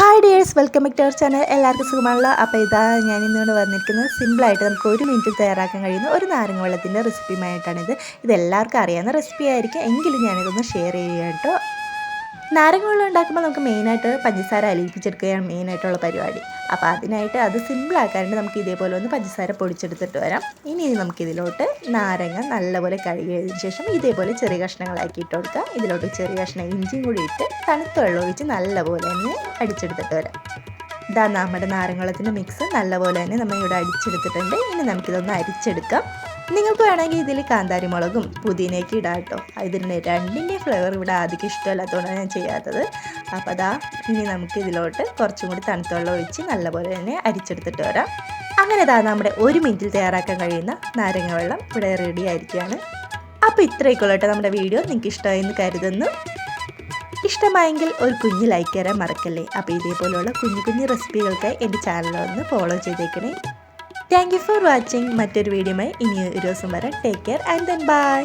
Hi dears welcome back to our channel എല്ലാവർക്കും സുഖമാണല്ലോ? അപ്പോൾ ഇതാ ഞാൻ ഇന്നുകൊണ്ട് വന്നിരിക്കുന്നത് സിമ്പിളായിട്ട് നമുക്ക് ഒരു മിനിറ്റിൽ തയ്യാറാക്കാൻ കഴിയുന്ന ഒരു നാരങ്ങ വെള്ളത്തിന്റെ റെസിപ്പിയുമായിട്ടാണിത് ഇത് എല്ലാവർക്കും അറിയാവുന്ന റെസിപ്പി ആയിരിക്കും. എങ്കിലും ഞാനിതൊന്ന് ഷെയർ ചെയ്യുക കേട്ടോ. നാരങ്ങ വെള്ളം ഉണ്ടാക്കുമ്പോൾ നമുക്ക് മെയിനായിട്ട് പഞ്ചസാര അലിയിപ്പിച്ചെടുക്കുകയാണ് മെയിനായിട്ടുള്ള പരിപാടി. അപ്പോൾ അതിനായിട്ട് അത് സിമ്പിളാക്കാനായിട്ട് നമുക്ക് ഇതേപോലെ ഒന്ന് പഞ്ചസാര പൊടിച്ചെടുത്തിട്ട് വരാം. ഇനി നമുക്കിതിലോട്ട് നാരങ്ങ നല്ലപോലെ കഴുകിയതിന് ശേഷം ഇതേപോലെ ചെറിയ കഷ്ണങ്ങളാക്കി ഇട്ട് കൊടുക്കാം ഇതിലോട്ട് ചെറിയ കഷ്ണം ഇഞ്ചിയും കൂടി ഇട്ട് തണുത്ത വെള്ളം ഒഴിച്ച് നല്ലപോലെ തന്നെ അടിച്ചെടുത്തിട്ട് വരാം. ഇതാ നമ്മുടെ നാരങ്ങളത്തിന്റെ മിക്സ് നല്ലപോലെ തന്നെ നമ്മൾ ഇവിടെ അടിച്ചെടുത്തിട്ടുണ്ട്. ഇനി നമുക്കിതൊന്ന് അരിച്ചെടുക്കാം. നിങ്ങൾക്ക് വേണമെങ്കിൽ ഇതിൽ കാന്താരി മുളകും പുതിനയൊക്കെ ഇടാം കേട്ടോ. ഇതിന്റെ രണ്ടിന്റെ ഫ്ലേവർ ഇവിടെ ആദ്യം ഇഷ്ടമല്ലാത്തതുകൊണ്ടാണ് ഞാൻ ചെയ്യാത്തത്. അപ്പോൾ അതാ ഇനി നമുക്ക് ഇതിലോട്ട് കുറച്ചും കൂടി തണുത്തുള്ള ഒഴിച്ച് നല്ലപോലെ തന്നെ അരിച്ചെടുത്തിട്ട് വരാം. അങ്ങനെ ഇതാ നമ്മുടെ ഒരു മിനിറ്റിൽ തയ്യാറാക്കാൻ കഴിയുന്ന നാരങ്ങ വെള്ളം ഇവിടെ റെഡി ആയിരിക്കുകയാണ്. അപ്പോൾ ഇത്രയൊക്കെയുള്ളട്ടെ നമ്മുടെ വീഡിയോ നിങ്ങൾക്ക് ഇഷ്ടമായെന്ന് കരുതുന്നു. ഇഷ്ടമായെങ്കിൽ ഒരു കുഞ്ഞ് ലൈക്ക് തരാൻ മറക്കല്ലേ? അപ്പോൾ ഇതേപോലെയുള്ള കുഞ്ഞു കുഞ്ഞു റെസിപ്പികൾക്ക് എന്റെ ചാനൽ ഒന്ന് ഫോളോ ചെയ്തേക്കണേ. താങ്ക് യു ഫോർ വാച്ചിങ് മറ്റൊരു വീഡിയോമായി ഇനി ഒരു ദിവസം വരാം. Take care and then bye